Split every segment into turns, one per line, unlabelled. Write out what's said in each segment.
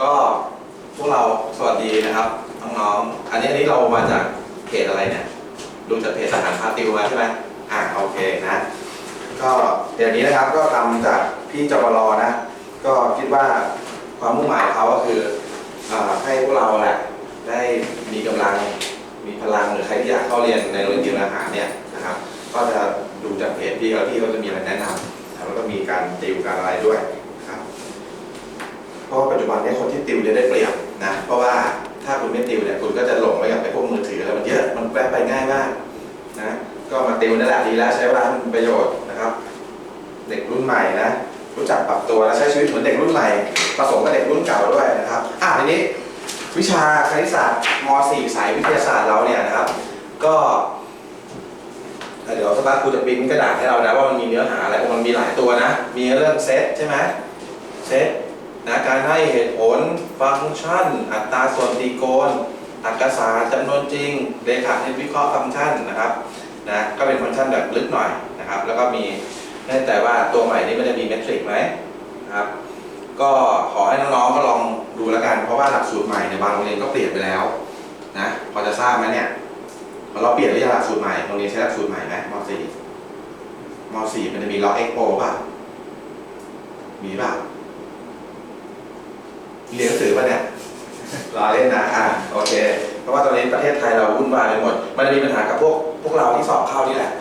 ก็พวกเราสวัสดีนะครับน้องๆอันนี้อันนี้เรามาจากเพจอะไรเนี่ยดูจากเพจสถานพาติวมาใช่ไหมอ่าโอเคนะก็เดี๋ยวนี้นะครับก็ทำจากพี่จปรนะ ก็คิดว่าความมุ่งหมายเขาก็คืออให้พวกเราแหละได้มีกำลังมีพลังหรือใครที่อยากเข้าเรียนในโรงเรียนอาหารเนี่ยนะครับ ก็จะดูจากเพจพี่แล้วพี่ก็จะมีอะไรแนะนำแล้วก็มีการติวการอะไรด้วย รับเพราะปัจจุบันเนี้คนที่ติวจะได้เปรียบนะ เพราะว่าถ้าคุณไม่ติวเนี่ยคุณก็จะหลงไปกับไอ้พวกมือถืออะไรมันเยอะมันแวบไปง่ายมากนะก็มาติวนั่นแหละดีแล้วใช้เวลาให้เป็นประโยชน์นะครับ เด็กรุ่นใหม่นะรู้จักปรับตัวและใช้ชีวิตเหมือนเด็กรุ่นใหม่ผสมกับเด็กรุ่นเก่าด้วยนะครับอะทีนี้วิชาคณิตศาสตร์ม .4 สายวิทยาศาสตร์เราเนี่ยนะครับ ก็เดี๋ยวสักพักครูจะปริ้นกระดาษให้เรานะว่ามันมีเนื้อหาอะไรมันมีหลายตัวนะ มีเรื่องเซตใช่ไหมเซต นะการให้เหตุผล ฟังก์ชัน อัตราส่วนตรีโกณอักษรจำนวนจริงเรขาคณิตวิเคราะห์ฟังก์ชันนะครับนะก็เป็นฟังก์ชันแบบลึกหน่อยนะครับ แล้วก็มีแน่ใจว่าตัวใหม่นี้มันจะมีเมทริกไหมนะครับ ก็ขอให้น้องๆก็ลองดูแล้วกัน เพราะว่าหลักสูตรใหม่ในบางโรงเรียนก็เปลี่ยนไปแล้วนะพอจะทราบไหมเนี่ยเราเปลี่ยนหรือยังหลักสูตรใหม่โรงเรียนใช้หลักสูตรใหม่ไหมม .4 ม .4 มันจะมีล็อกเอ็กโปป่ะมีป่ะ เรียนหนังสือป่ะเนี่ยรอเล่นนะอะโอเค เพราะว่าตอนนี้ประเทศไทยเราวุ่นวายไปหมด มันจะมีปัญหากับพวกพวกเราที่สอบเข้านี่แหละ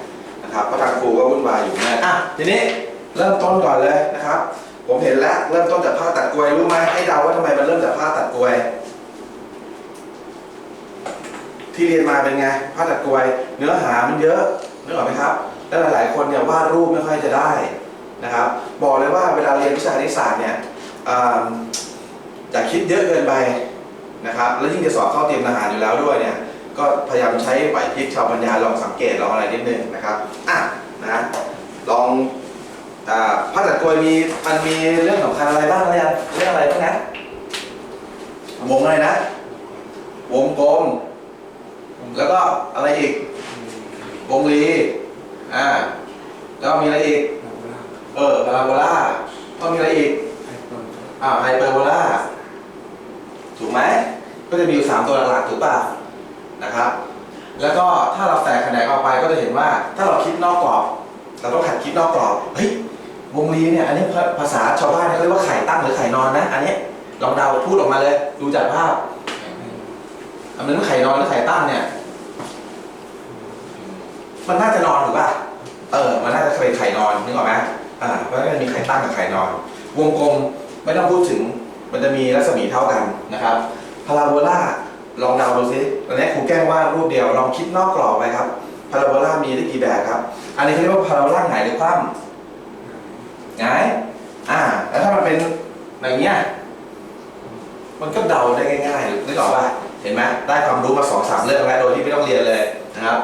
นะครับเพราะทางครูก็วุ่นวายอยู่นะอะทีนี้เริ่มต้นก่อนเลยนะครับ ผมเห็นแล้วเริ่มต้นจากผ้าตัดกลวยรู้ไหมให้เดาว่าทำไมมันเริ่มจากผ้าตัดกลวย ที่เรียนมาเป็นไงผ้าตัดกลวยเนื้อหามันเยอะนึกออกไหมครับ แล้วหลาย ๆ คนเนี่ยวาดรูปไม่ค่อยจะได้นะครับ บอกเลยว่าเวลาเรียนวิชาคณิตศาสตร์เนี่ย อ่าอย่าคิดเยอะเกินไปนะครับ แล้วยิ่งจะสอบเข้าเตรียมทหารอยู่แล้วด้วยเนี่ย ก็พยายามใช้ไหวพริบชาวปัญญาลองสังเกตลองอะไรนิดนึงนะครับ อะนะลองอ่าผ้าตัดกวยมีมันมีเรื่องสำคัญอะไรบ้างอะยังเรื่องอะไรบ้างนะวงอะไรนะ วงกลม แล้วก็อะไรอีก วงรีอ่าแล้วมีอะไรอีก เออพาราโบลาต้องมีอะไรอีกอ่าไฮเปอร์โบลา ถูกไหมก็จะมีอยู่สามตัวหลักๆถูกป่ะนะครับ แล้วก็ถ้าเราแตกแขนงออกไปก็จะเห็นว่า ถ้าเราคิดนอกกรอบ เราต้องหัดคิดนอกกรอบเฮ้ยวงรีเนี่ยอันนี้ภาษาชาวบ้านเขาเรียกว่าไข่ตั้งหรือไข่นอนนะ อันนี้ลองเดาพูดออกมาเลย ดูจากภาพอันนั้นไข่นอนหรือไข่ตั้งเนี่ย มันน่าจะนอนถูกป่ะเออ มันน่าจะเป็นไข่นอนนึกออกไหมอ่าเพราะฉะนั้นมันมีไข่ตั้งกับไข่นอน วงกลมไม่ต้องพูดถึง มันจะมีรัศมีเท่ากันนะครับพาราโบลาลองเดาดูซิตอนนี้ครูแกล้งวาดรูปเดียวลองคิดนอกกรอบไปครับพาราโบลามีได้กี่แบบครับ อันนี้เขาเรียกว่าพาราโบลาหงายหรือคว่ำหงายอ่า แล้วถ้ามันเป็นอย่างเงี้ยมันก็เดาได้ง่ายๆนึกออกป่ะเห็นไหมได้ความรู้มาสองสามเรื่องแล้วโดยที่ไม่ต้องเรียนเลยนะครับ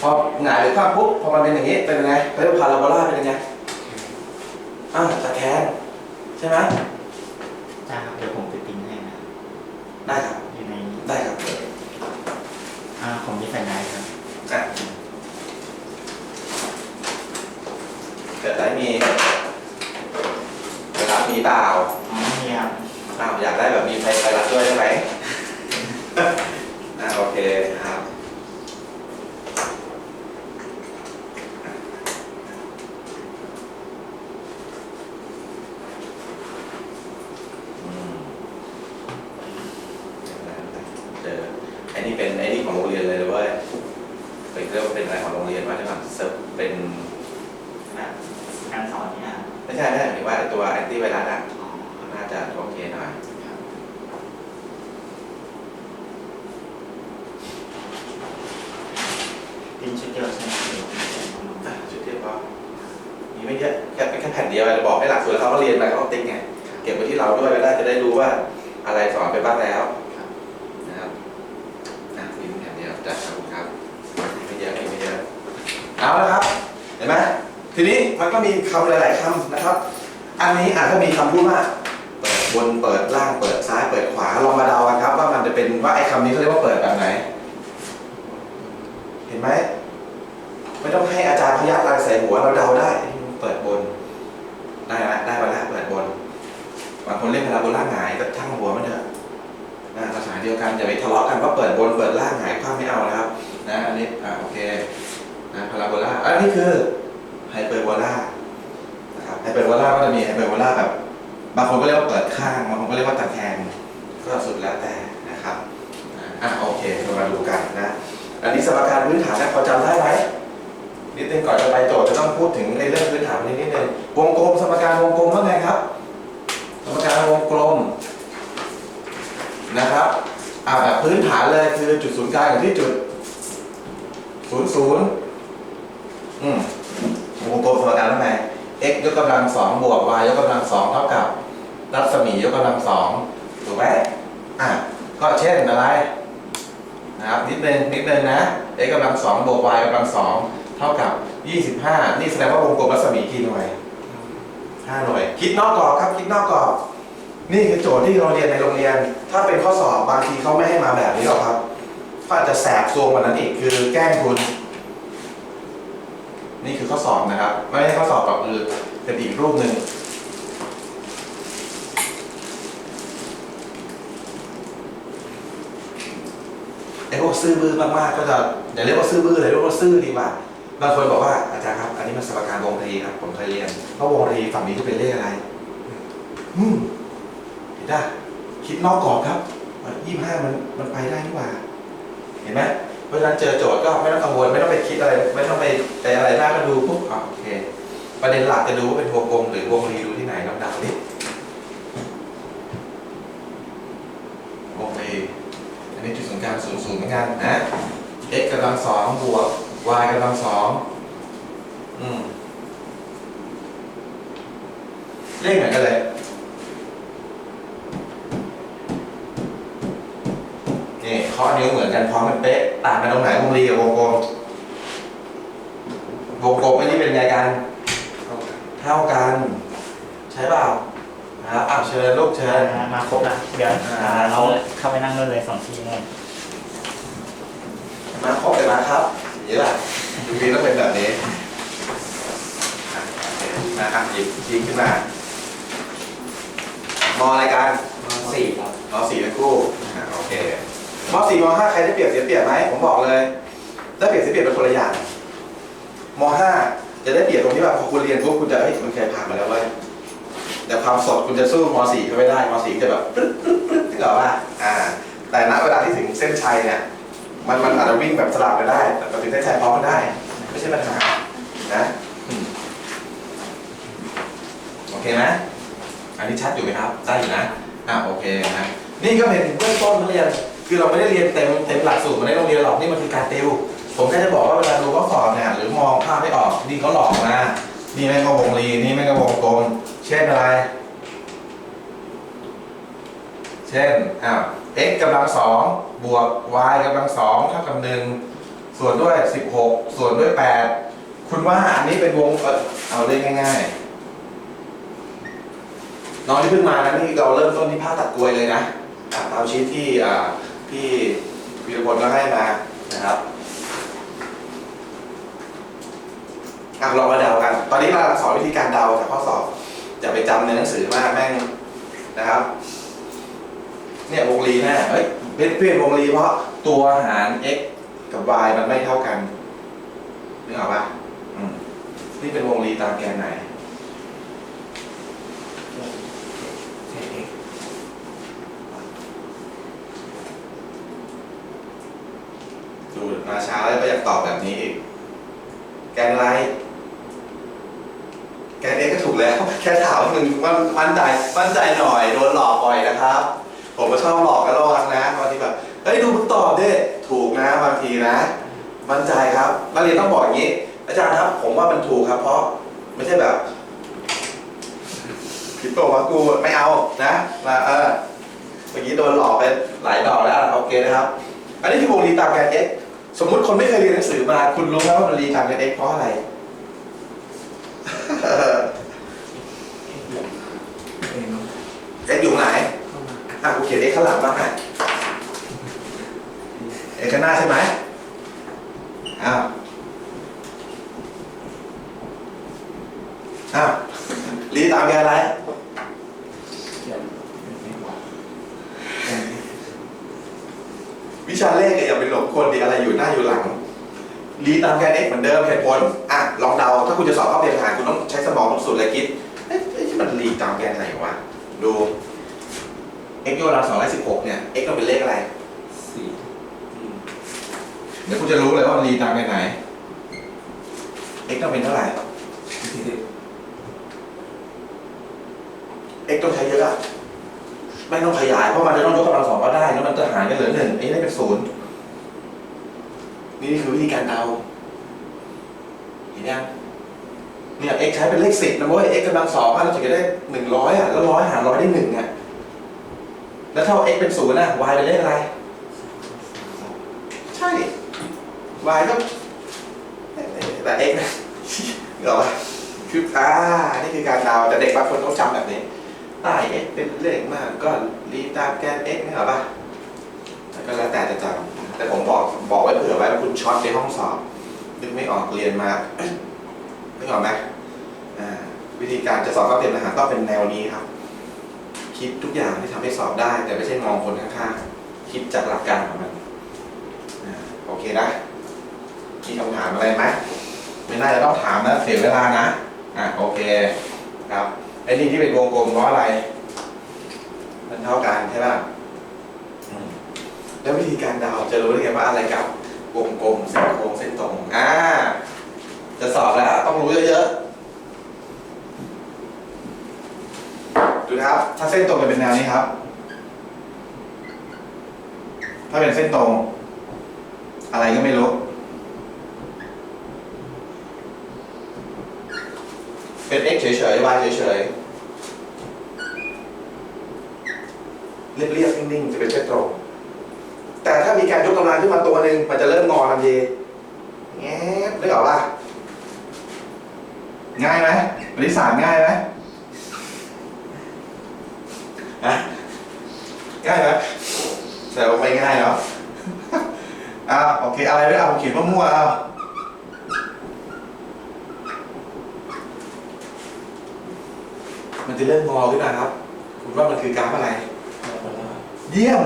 พอหงายหรือคว่ำปุ๊บพอมันเป็นอย่างนี้เป็นยังไงเขาเรียกว่าพาราโบลาเป็นยังไงอ่าตะแคงใช่ไหม
จ้าครับเดี๋ยวผมไปปริ้นให้นะ
ได้ครับ
อยู่ใน
ได้ครับ
อ่าผมจะใส่ได้ครับ
อะเกิดอะไรมีเวลามีเปล่า
อ๋อเนี่ยครับ
อ้าวอยากได้แบบมีไฟไฟรัดด้วยได้ไหม อ่าโอเคครับ อืมเจอไอ้นี่เป็นไอ้นี่ของโรงเรียนเลยเลยเว้ย เรียกว่าเป็นอะไรของโรงเรียนว่าใช่ไหมเซิร์ฟเป็น
แบบการสอนเนี่ย
ไม่ใช่ไม่ใช่หมายถึงว่าไอ้ตัวแอนตี้ไวรัสอะ
อ๋อ
น่าจะโอเคหน่อย
พินชุดเดียวใช่ไหมเดี๋ยวผมจะเอามา
อะชุดเทียบก็มีไม่เยอะแค่เป็นแค่แผ่นเดียวจะบอกให้หลักสูตรแล้วเขาก็เรียนไปเขาก็ติ๊กไงเก็บไว้ที่เราด้วยก็ได้จะได้รู้ว่าอะไรสอนไปบ้างแล้วนะครับอะมีแผ่นเดียวจัดครับครับไม่เยอะไม่เยอะ เอาละครับ เห็นไหมทีนี้มันก็มีคำหลาย ๆคำนะครับ อันนี้อาจจะมีคำพูดว่าเปิดบนเปิดล่างเปิดซ้ายเปิดขวาลองมาเดากันครับ ว่ามันจะเป็นว่าไอ้คำนี้เขาเรียกว่าเปิดแบบไหน เห็นไหมไม่ต้องให้อาจารย์พยักอะไรใส่หัวเราเดาได้ เปิดบน ได้ไหมได้มาแล้วเปิดบนบางคนเรียกพาราโบลาหงายก็ช่างหัวมันเถอะภาษาเดียวกันอย่าไปทะเลาะกันว่าเปิดบนเปิดล่างหงายข้างไม่เอานะครับ นะอันนี้อ่าโอเค นะพาราโบลาอันนี้คือไฮเปอร์โบลานะครับไฮเปอร์โบลาก็จะมีไฮเปอร์โบลาแบบบางคนก็เรียกว่าเปิดข้างบางคนก็เรียกว่าตะแคงก็สุดแล้วแต่นะครับอะโอเคเรามาดูกันนะอันนี้สมการพื้นฐานนะพอจำได้ไหมนิดนึงก่อนจะไปโจทย์จะต้องพูดถึงในเรื่องพื้นฐานนิดนิดนึงวงกลมสมการวงกลมว่าไงครับ สมการวงกลมนะครับอ่าแบบพื้นฐานเลยคือจุดศูนย์กลางอยู่ที่จุดศูนย์ศูนย์ อืมวงกลมสมการว่าไง x ยกกำลังสองบวก y ยกกำลังสองเท่ากับ รัศมียกกำลังสองถูกไหมอะก็เช่นอะไรนะครับนิดนึงนิดนึงนะ x กำลังสองบวก y กำลังสองเท่ากับ 25 นี่แสดงว่าวงกลมรัศมีกี่หน่วย5หน่วย คิดนอกกรอบครับคิดนอกกรอบนี่คือโจทย์ที่เราเรียนในโรงเรียน ถ้าเป็นข้อสอบบางทีเขาไม่ให้มาแบบนี้หรอกครับเขาอาจจะแสบซวงกว่านั้นอีกคือแกล้งคุณ นี่คือข้อสอบนะครับ ไม่ใช่ข้อสอบแบบคือเป็นอีกรูปหนึ่งไอ้พวกซื่อบื้อมากๆก็จะอย่าเรียกว่าซื่อบื้อเลยเรียกว่าซื่อดีกว่าบางคนบอกว่าอาจารย์ครับ อันนี้มันสมการวงรีครับผมเคยเรียนเพราะวงรีฝั่งนี้จะเป็นเลขอะไร อืมเห็นได้คิดนอกกรอบครับยี่ห้ามันมันไปได้นี่หว่า เห็นไหม เพราะฉะนั้นเจอโจทย์ก็ไม่ต้องกังวลไม่ต้องไปคิดอะไร ไม่ต้องไปใจอะไรมากก็ดูปุ๊บอะโอเค ประเด็นหลักจะดูว่าเป็นวงกลมหรือวงรีดูที่ไหนลองเดาดิวงรีอันนี้จุดศูนย์กลางศูนย์ศูนย์เหมือนกันนะ x กำลังสองบวก y กำลังสองอืมเลขเหมือนกันเลย นี่ข้อนิ้วเหมือนกันพร้อมกันเป๊ะต่างกันตรงไหนวงรีกับวงกลมวงกลมไม่ได้เป็นไงกันเท่ากัน ใช่เปล่านะครับอ้าวเชิญลูกเชิญ
อ่ามาครบละเดี๋ยว
อ่า
อ่าเราเข้าไปนั่งนู่นเลยสองทีเลย
มาครบเลยมาครับอย่างนี้แหละดูดีต้องเป็นแบบนี้อะโอเคนะครับหยิบทิ้งขึ้นมามออะไรกัน
สี่ครับ
มสี่ทั้งคู่อะโอเค มสี่มห้าใครได้เปรียบเสียเปรียบไหมผมบอกเลยได้เปรียบเสียเปรียบเป็นคนละอย่างมห้าจะได้เปรียบตรงที่ว่าพอคุณเรียนปุ๊บคุณจะเฮ้ยมันเคยผ่านมาแล้วเว้ยแต่ความสดคุณจะสู้มสี่ก็ไม่ได้มสี่จะแบบปึ๊ดปึ๊ดปึ๊ดที่บอกว่าอ่า แต่ณเวลาที่ถึงเส้นชัยเนี่ยมันมันอาจจะวิ่งแบบสลับกันได้ แต่พอถึงเส้นชัยพร้อมกันได้ ไม่ใช่ปัญหานะโอเคไหมอันนี้ชัดอยู่ไหมครับ ได้อยู่นะอะโอเคนะนี่ก็เป็นเบื้องต้นนักเรียน คือเราไม่ได้เรียนเต็มเต็มหลักสูตรมาในโรงเรียนหรอกนี่มันคือการติว ผมแค่จะบอกว่าเวลาดูข้อสอบเนี่ยหรือมองภาพไม่ออกนี่เขาหลอกนะนี่แม่งก็วงรีนี่แม่งก็วงกลมเช่นอะไร เช่นอ้าว x กำลังสองบวก y กำลังสองเท่ากับหนึ่งส่วนด้วย 16 ส่วนด้วย 8 คุณว่าอันนี้เป็นวงเออเอาเลขง่ายๆน้องที่เพิ่งมานะนี่เราเริ่มต้นที่ภาคตัดกลวยเลยนะอะตามชีทที่ อ่าที่วีรพลก็ให้มานะครับอะเรามาเดากัน ตอนนี้เราสอนวิธีการเดาจากข้อสอบอย่าไปจำในหนังสือมากแม่งนะครับ เนี่ยวงรีแน่เฮ้ยเป็นเปลี่ยนวงรีเพราะตัวหาร x กับ y มันไม่เท่ากันนึกออกปะอืมนี่เป็นวงรีตามแกนไหน ดูมาช้าแล้วก็อยากตอบแบบนี้อีก แกนไร แกนเอ็กก็ถูกแล้ว แค่ถามว่ามึงมันมั่นใจมั่นใจหน่อย โดนหลอกบ่อยนะครับ ผมก็ชอบหลอกกันระวังนะบางทีแบบเฮ้ยดูมึงตอบดิถูกนะบางทีนะ มั่นใจครับนักเรียนต้องบอกอย่างนี้ อาจารย์ครับ ผมว่ามันถูกครับ เพราะไม่ใช่แบบผิดตัวว่ากูไม่เอานะมาเออเมื่อกี้โดนหลอกไปหลายดอกแล้วโอเคนะครับ อันนี้คือวงรีตามแกนเอ๊ สมมุติคนไม่เคยเรียนหนังสือมา คุณรู้ไหมว่ามันรีทางกัน x เพราะอะไรเอยู่ไหนอะกูเขียน x ข้างหลังบ้างไง x ข้างหน้าใช่ไหมอ้าวอ้าวรีตามแกนอะไร
เขียน
วิชาเลขเนี่ยอย่าเป็นหลงคนดิอะไรอยู่หน้าอยู่หลัง รีตา มือนเดิมเหตุผลอะลองเดาถ้าคุณจะสอบเข้าเรียมทหารคุณต้องใช้สมองต้องสุดเลยคิดเอ๊ะมันรีตามแกนไหนวะดู x ยกกำลังสองร้อยสิบหกเนี่ย x ต้องเป็นเลขอะไร
สี่
เดี๋ยวคุณจะรู้เลยว่ามันรีตามแกนไหน x ต้องเป็นเท่าไหร่ x ต้องใช้เยอะอะไม่ต้องขยายเพราะมันจะต้องยกกำลังสองก็ได้แล้วมันจะหารกันเหลือหนึ่งไอ้ได้เป็นศูนย์นี่คือวิธีการเดา เห็นยังเนี่ย x ใช้เป็นเลขสิบนะเว้ย x กำลังสองเราถึงจะได้หนึ่งร้อยอะ แล้วร้อยหารร้อยได้หนึ่งอะ แล้วถ้า x เป็นศูนย์อะ y เป็นเลขอะไร ใช่ y ก็แต่ x นะเหรอวะคืออ่า นี่คือการเดาแต่เด็กบางคนต้องจำแบบนี้ใต้ x เป็นเลขมากก็รีตามแกน x นี่หรอปะแล้วก็แล้วแต่จะจำแต่ผมบอกบอกไว้เผื่อไว้ว่าคุณช็อตในห้องสอบ นึกไม่ออกเรียนมานึกออกไหมวิธีการจะสอบข้าเตรียมทหารต้องเป็นแนวนี้ครับ คิดทุกอย่างที่ทำให้สอบได้ แต่ไม่ใช่มองคนข้างๆคิดจากหลักการของมันโอเคนะมีคำถามอะไรไหมไม่น่าจะต้องถามนะเสียเวลานะอะโอเคครับไอ้นี่ที่เป็นวงกลมเพราะอะไร มันเท่ากันใช่ป่ะอืมแล้ววิธีการเดาจะรู้ได้ไงว่าอะไรกับ วงกลมเส้นโค้งเส้นตรงอ่าจะสอบแล้วต้องรู้เยอะๆดูนะครับ ถ้าเส้นตรงจะเป็นแนวนี้ครับ ถ้าเป็นเส้นตรง อะไรก็ไม่รู้เป็น x เฉยๆ y เฉยๆเรียบๆนิ่งๆ จะเป็นเส้นตรง แต่ถ้ามีการยกกำลังขึ้นมาตัวหนึ่งมันจะเริ่มงอทันทีแงบนึกออกป่ะง่ายไหมบริษัทง่ายไหมฮะง่ายไหมแต่ว่าไม่ง่ายเนาะอ้าวโอเคอะไรไม่เอาเขียนมั่วๆเอามันจะเริ่มงอขึ้นมาครับ คุณว่ามันคือกราฟอะไร เยี่ยม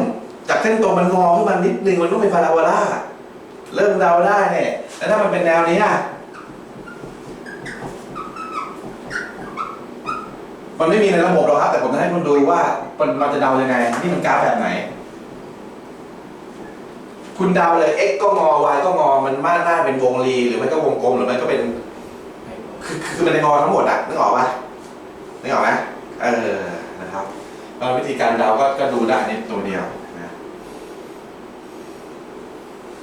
จากเส้นตรงมันงอขึ้นมานิดนึงมันต้องเป็นพาราโบลาเริ่มเดาได้เนี่ยแล้วถ้ามันเป็นแนวนี้อะมันไม่มีในระบบหรอกครับ แต่ผมจะให้คุณดูว่ามันเราจะเดายังไง นี่มันกราฟแบบไหน คุณเดาเลย x ก็งอ y ก็งอ มันมาหน้าเป็นวงรี หรือไม่ก็วงกลม หรือไม่ก็เป็น คือคือมันในงอทั้งหมดอะนึกออกปะนึกออกไหมเออนะครับววิธีการเดาก็ก็ดูได้นี่ตัวเดียวนะ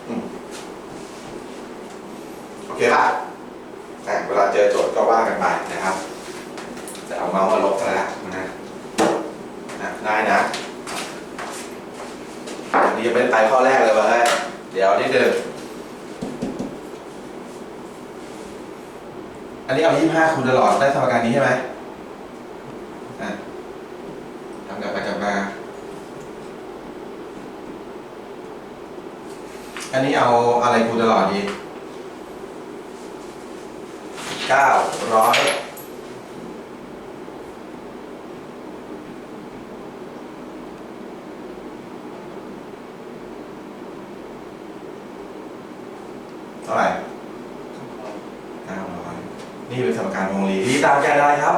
อืมโอ เคป่ะแต่เวลาเจอโจทย์ก็ว่ากันไปนะครับ แต่เอาเมาส์มาลบซะแล้วนะนะได้นะอันนี้ยังไม่ไปข้อแรกเลยเว้ยเดี๋ยวนิดนึงอันนี้เอายี่ห้าคูณตลอดได้สมการนี้ใช่ไหมอะทำกลับไปกลับมา อันนี้เอาอะไรคูณตลอดดี เก้าร้อยเท่าไหร่เก้าร้อยนี่เป็นสมการวงรีที่ตามแกนอะไรครับ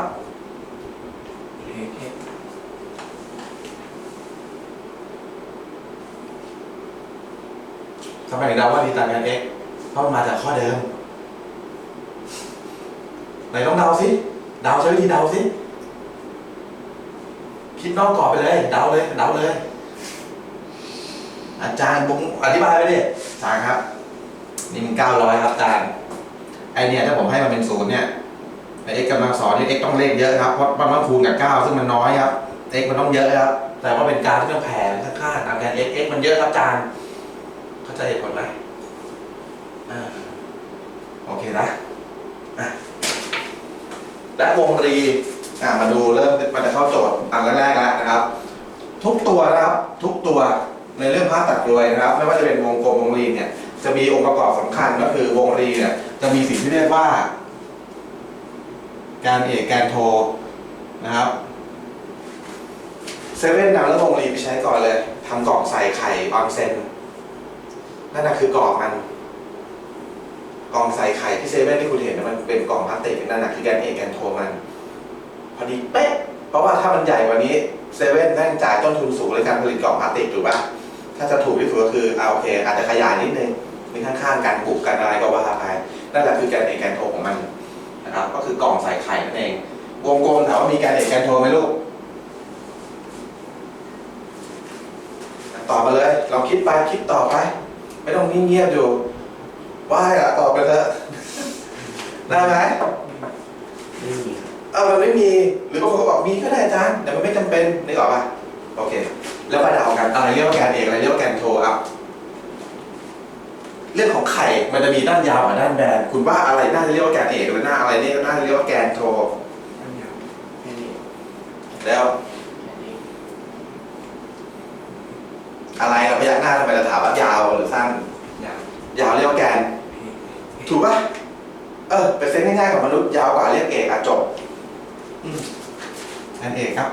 ทำไมถึงเดาว่าดีตามแกน x เพราะมันมาจากข้อเดิม ไหนต้องเดาสิเดาใช้วิธีเดาสิคิดนอกกรอบไปเลยเดาเลยเดาเลย อาจารย์บุ้งอธิบายไปดิอาจารย์ครับ นี่มันเก้าร้อยครับอาจารย์ไอเนี่ยถ้าผมให้มันเป็นศูนย์เนี่ยไอ x กำลังสองนี่ x ต้องเลขเยอะครับเพราะมันต้องคูณกับเก้าซึ่งมันน้อยครับ x มันต้องเยอะครับแต่ว่าเป็นการที่ต้องแผ่ข้างๆตามแกน x x มันเยอะครับอาจารย์เข้าใจเหตุผลไหมอ่าโอเคนะอะ และวงรีอะมาดูเริ่มมันจะเข้าโจทย์อันแรกๆแล้วนะครับ ทุกตัวนะครับทุกตัวในเรื่องภาพตัดกรวยนะครับ ไม่ว่าจะเป็นวงกลมวงรีเนี่ย จะมีองค์ประกอบสำคัญก็คือวงรีเนี่ยจะมีสิ่งที่เรียกว่า การเอกการโทนะครับเซเว่นนำแล้ววงรีไปใช้ก่อนเลยทำกล่องใส่ไข่ออนเซนนั่นนะคือกล่องมัน กล่องใส่ไข่ที่เซเว่นที่คุณเห็นนะมันเป็นกล่องพลาสติกนั่นน่ะคือแกนเอกแกนโทมันพอดีเป๊ะเพราะว่าถ้ามันใหญ่กว่านี้เซเว่นแม่งจ่ายต้นทุนสูงในการผลิตกล่องพลาสติกถูกปะถ้าจะถูกที่สุดก็คือเอาโอเค อาจจะขยายนิดนึงมีข้างๆกันบุกกันอะไรก็ว่าไปนั่นแหละคือแกนเอกแกนโทของมันนะครับ ก็คือกล่องใส่ไข่นั่นเองวงกลมถามว่ามีแกนเอกแกนโทไหมลูกตอบมาเลย เราคิดไปคิดต่อไป ไม่ต้องนิ่งเงียบอยู่ ว่ายอะตอบไปเถอะได้ไหม
ไม่มีครับ
เออมันไม่มีหรือบางคนก็บอกมีก็ได้อาจารย์แต่มันไม่จำเป็นนึกออกป่ะโอเค แล้วมาเดากันอะไรเรียกว่าแกนเอกอะไรเรียกว่าแกนโทอะเรื่องของไข่มันจะมีด้านยาวกับด้านแบนคุณว่าอะไรน่าจะเรียกว่าแกนเอกหรือหน้าอะไรนี่น่าจะเรียกว่าแกนโท
ไม่มีครับแค่นี้
แล้ว
แค่นี้
อะไรเราพยักหน้าทำไมเราถามว่ายาวหรือสั้น
อย่าง
ยาวเรียกว่าแกน ถูกป่ะ เออเป็นเส้นง่ายๆของมนุษย์ยาวกว่าเรียกเอกอะจบอืมแกนเอกครับ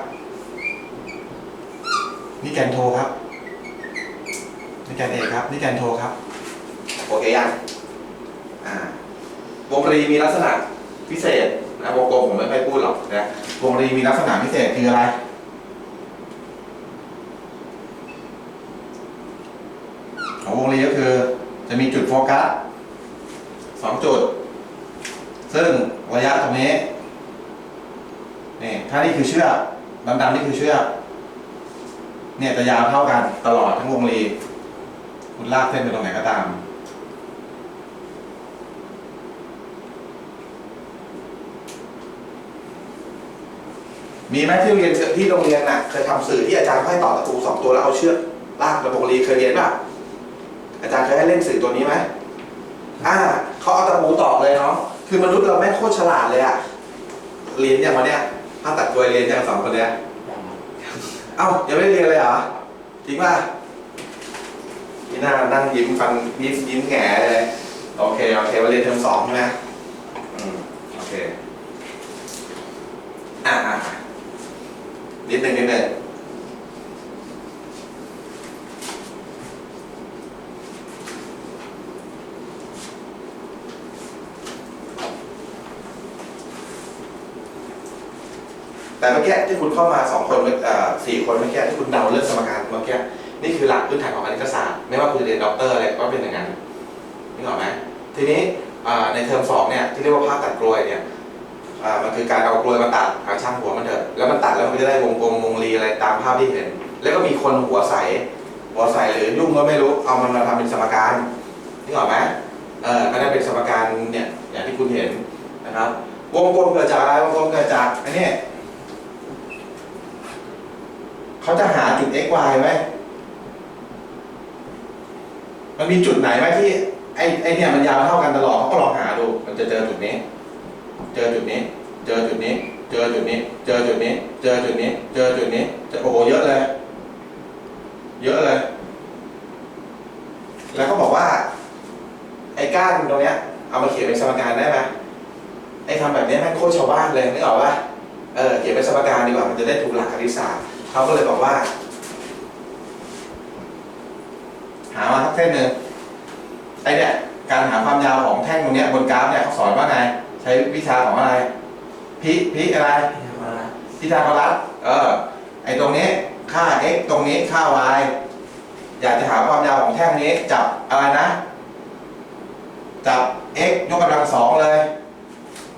นี่แกนโทครับ นี่แกนเอกครับ นี่แกนโทครับ โอเคยังอ่าวงรีมีลักษณะพิเศษนะวงกลมผมไม่ค่อยพูดหรอกนะวงรีมีลักษณะพิเศษคืออะไรของวงรีก็คือ จะมีจุดโฟกัส สองจุด ซึ่งระยะตรงนี้นี่ถ้านี่คือเชือกดำๆนี่คือเชือกเนี่ยจะยาวเท่ากันตลอดทั้งวงรีคุณลากเส้นไปตรงไหนก็ตาม มีไหมที่โรงเรียนที่โรงเรียนน่ะเคยทำสื่อที่อาจารย์ให้ต่อตะปูสองตัวแล้วเอาเชือกลากระวงรีเคยเรียนป่ะอาจารย์เคยให้เล่นสื่อตัวนี้ไหม อ่าเขาเอาตะปูตอกเลยเนาะคือมนุษย์เราแม่งโคตรฉลาดเลยอะเรียนอย่างวันเนี้ยภาคตัดกลวยเรียนอย่างสองคนเนี้ย
อย่าง
เอ้ายังไม่ได้เรียนเลยเหรอจริงป่ะนี่น่านั่งยิ้มฟันยิ้มยิ้มแง่เลยโอเคโอเคมาเรียนเทอมสองใช่ไหมอืมโอเคอะอะอะนิดหนึ่งนิดหนึ่ง แต่เมื่อกี้ที่คุณเข้ามาสองคนเมื่อสี่คนเมื่อกี้ที่คุณเดาเรื่องสมการเมื่อกี้นี่คือหลักพื้นฐานของคณิตศาสตร์ไม่ว่าคุณจะเรียนด็อกเตอร์อะไรก็เป็นอย่างนั้นนึกออกไหมทีนี้ในเทอมสองเนี่ยที่เรียกว่าภาคตัดกลวยเนี่ยมันคือการเอากลวยมาตัดหาช่างหัวมันเถอะแล้วมันตัดแล้วมันก็จะได้วงกลมวงรีอะไรตามภาพที่เห็น แล้วก็มีคนหัวใสหัวใสหรือยุ่งก็ไม่รู้เอามันมาทำเป็นสมการนึกออกไหมเออก็ได้เป็นสมการเนี่ยอย่างที่คุณเห็นนะครับวงกลมเกิดจากอะไรวงกลมเกิดจากอันนี้ เขาจะหาจุด x y ไหมมันมีจุดไหนไหมที่ไอ้ไอ้เนี่ยมันยาวเท่ากันตลอดเขาก็ลองหาดู มันจะเจอจุดนี้ เจอจุดนี้ เจอจุดนี้ เจอจุดนี้ เจอจุดนี้ เจอจุดนี้ เจอจุดนี้จะโอ้โหเยอะเลย เยอะเลย แล้วก็บอกว่า ไอ้ก้านตรงเนี้ย เอามาเขียนเป็นสมการได้ไหมไอ้ทำแบบนี้แม่งโคตรชาวบ้านเลยนึกออกปะเออเขียนเป็นสมการดีกว่ามันจะได้ถูกหลักคณิตศาสตร์ เขาก็เลยบอกว่า หามาสักเส้นหนึ่งไอเนี่ยการหาความยาวของแท่งตรงเนี้ยบนกราฟเนี่ยเขาสอนว่าไง ใช้วิชาของอะไร พิพิอะไร
มา
พิธาโกรัสเออ ไอตรงนี้ค่า x ตรงนี้ค่า y อยากจะหาความยาวของแท่งนี้จับอะไรนะ จับ x ยกกำลังสองเลย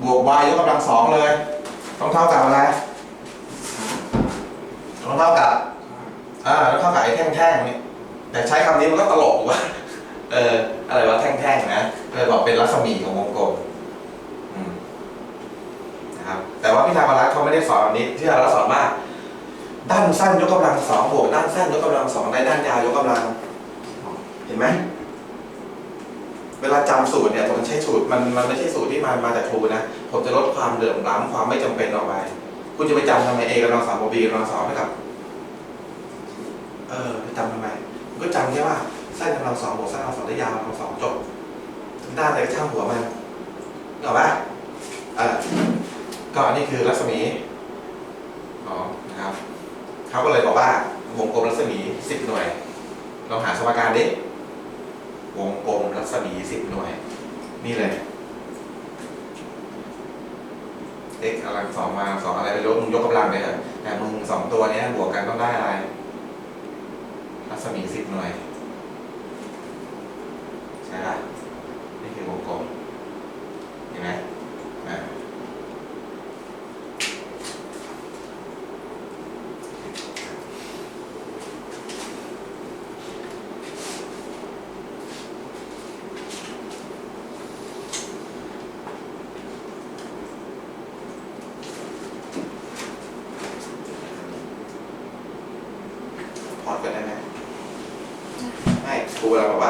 บวก y ยกกำลังสองเลย ต้องเท่ากับอะไร ต้องเท่ากับ อ่าแล้วเท่ากับไอ้แท่งๆนี่แต่ใช้คำนี้มันก็ตลกว่ะเอออะไรวะแท่งๆนะเลยบอกเป็นรัศมีของวงกลมนะครับแต่ว่าพิธาโกรัสเขาไม่ได้สอนแบบนี้พิธาโกรัสอนว่าด้านสั้นยกกำลังสองบวกด้านสั้นยกกำลังสองได้ด้านยาวยกกำลัง เห็นไหมเวลาจำสูตรเนี่ยผมใช้สูตรมันมันไม่ใช่สูตรที่มามาจากครูนะผมจะลดความเหลื่อมล้ำความไม่จำเป็นออกไป คุณจะไปจำทำไมเอกำลังสองบวกบีกำลังสองให้กับเออไปจำทำไมคุณก็จำแค่ว่าสั้นกำลังสองบวกสั้นกำลังสองได้ยาวกำลังสองจบด้านอะไรช่างหัวมันเหรอปะเออก็อันนี้คือรัศมีอ๋อนะครับเขาก็เลยบอกว่าวงกลมรัศมีสิบหน่วยลองหาสมการดิวงกลมรัศมีสิบหน่วย นี่เลย x กำลังสองมาสองอะไรไม่รู้มึงยกกำลังไปเถอะแต่มึงสองตัวเนี้ยบวกกันต้องได้อะไรรัศมีสิบหน่วย ใช่ละนี่คือวงกลม เห็นไหมอะ พอด